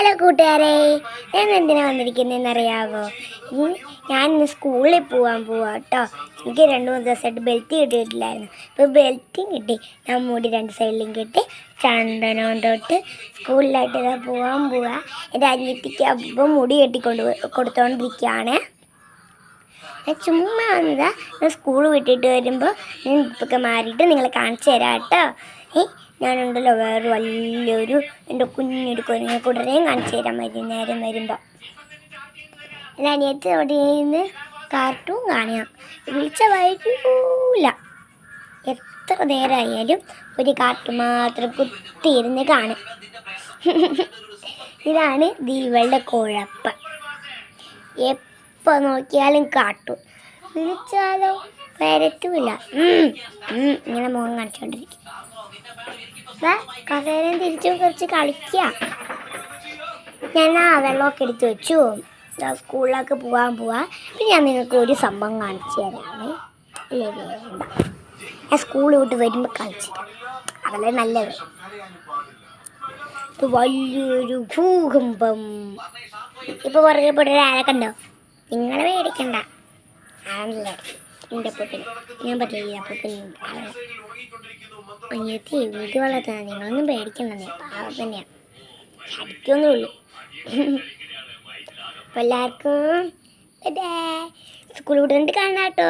Hello കൂട്ടുകാരെ. ഞാൻ എന്തിനാ വന്നിരിക്കുന്നതെന്ന് ഞാൻ ഇന്ന് സ്കൂളിൽ പോകാൻ പോവാം കേട്ടോ എനിക്ക് രണ്ട് മൂന്ന് ദിവസമായിട്ട് ബെൽറ്റ് കിട്ടിയിട്ടില്ലായിരുന്നു. ഇപ്പോൾ ബെൽറ്റും കിട്ടി. ഞാൻ മൂടി രണ്ട് സൈഡിലും കിട്ടി ചന്ദനവും തൊട്ട് സ്കൂളിലായിട്ട് ഇതാ പോകാൻ പോവാ. എന്റെ അനിയത്തിക്ക് അപ്പം മുടി കെട്ടിക്കൊണ്ട് കൊടുത്തോണ്ടിരിക്കുകയാണ് ഞാൻ ചുമ്മാ വന്നതാ. ഞാൻ സ്കൂൾ വിട്ടിട്ട് വരുമ്പോൾ ഞാൻ ഇപ്പൊക്കെ മാറിയിട്ട് നിങ്ങളെ കാണിച്ചു തരാം കേട്ടോ ഞാനുണ്ടല്ലോ വേറെ വലിയൊരു എന്റെ കുഞ്ഞൊരു കുഞ്ഞു കുടരെയും കാണിച്ചു തരാൻ വൈകുന്നേരം വരുമ്പോൾ എന്റെ അനിയത്ത് അവിടെ നിന്ന് കാർട്ടൂൺ കാണാം വിളിച്ച വൈകൂല. എത്ര നേരമായാലും ഒരു കാർട്ടൂൺ മാത്രം കുത്തിയിരുന്ന് കാണും. ഇതാണ് ദീപളുടെ കുഴപ്പം. എപ്പോൾ നോക്കിയാലും കാട്ടും വിളിച്ചാലോ? വരത്തുമില്ല ഇങ്ങനെ മുഖം കാണിച്ചോണ്ടിരിക്കും. ദാ, കസേരയും തിരിച്ചും കുറച്ച് കളിക്കുക ഞാൻ വെള്ളമൊക്കെ എടുത്ത് വെച്ചു. സ്കൂളിലേക്ക് പോകാൻ പോവാ. പിന്നെ ഞാൻ നിങ്ങൾക്ക് ഒരു സംഭവം കാണിച്ചു വേണ്ട ഞാൻ സ്കൂളിൽ വിട്ട് വരുമ്പോൾ കളിച്ചു അതല്ല നല്ലത്. ഇത് വലിയൊരു ഭൂകമ്പം. ഇപ്പൊ പുറകെ പോയിട്ട് കണ്ടോ? നിങ്ങളെ പേടിക്കണ്ട. ആണല്ലേ? എന്റെ അപ്പൂപ്പൻ ഞാൻ പറ്റില്ല അപ്പൂപ്പൻ അനിയത്തി വീട് വളർത്തുന്ന നിങ്ങളൊന്നും പേടിക്കണ്ട പാവം തന്നെയാണ് അടിക്കൊന്നുമില്ല അപ്പം എല്ലാവർക്കും സ്കൂൾ വിടുന്നുണ്ട് കാണാട്ടോ